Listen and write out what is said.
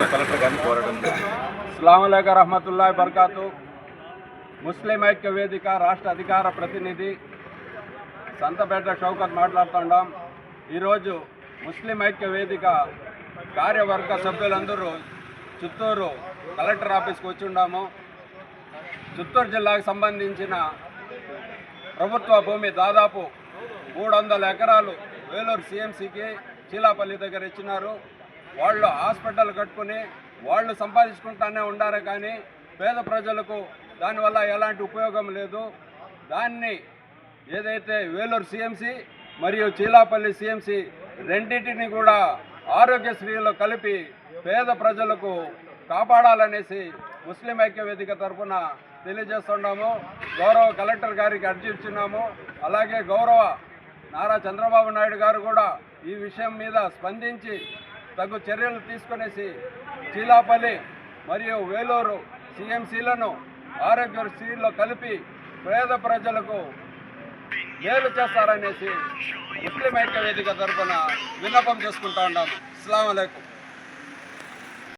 Collector గారిని కోరడం జరిగింది. రహమతుల్లా బర్కాతు. ముస్లిం ఐక్య వేదిక రాష్ట్ర అధికార ప్రతినిధి సంతపేట షౌకత్ మాట్లాడుతున్నాం ఈరోజు ముస్లిం ఐక్య వేదిక కార్యవర్గ సభ్యులందరూ చిత్తూరు కలెక్టర్ ఆఫీస్కి వచ్చి ఉన్నాము చిత్తూరు జిల్లాకు సంబంధించిన ప్రభుత్వ భూమి దాదాపు మూడు వందల ఎకరాలు వేలూరు సిఎంసికి చీలాపల్లి దగ్గర ఇచ్చినారు. వాళ్ళు హాస్పిటల్ కట్టుకుని వాళ్ళు సంపాదించుకుంటానే ఉండారే కానీ పేద ప్రజలకు దానివల్ల ఎలాంటి ఉపయోగం లేదు. దాన్ని ఏదైతే వేలూరు సిఎంసి మరియు చీలాపల్లి సిఎంసి రెండింటిని కూడా ఆరోగ్యశ్రీలో కలిపి పేద ప్రజలకు కాపాడాలనేసి ముస్లిం ఐక్య వేదిక తరఫున తెలియజేస్తున్నాము. గౌరవ కలెక్టర్ గారికి అర్జీ ఇచ్చున్నాము అలాగే గౌరవ నారా చంద్రబాబు నాయుడు గారు కూడా ఈ విషయం మీద స్పందించి తగు చర్యలు తీసుకునేసి చీలాపల్లి మరియు వేలూరు సిఎంసీలను ఆరోగ్యశ్రీలో కలిపి పేద ప్రజలకు మేలు చేస్తారనేసి ముస్లిం ఐక్య వేదిక తరఫున విన్నపం చేసుకుంటా ఉన్నాము అస్సలం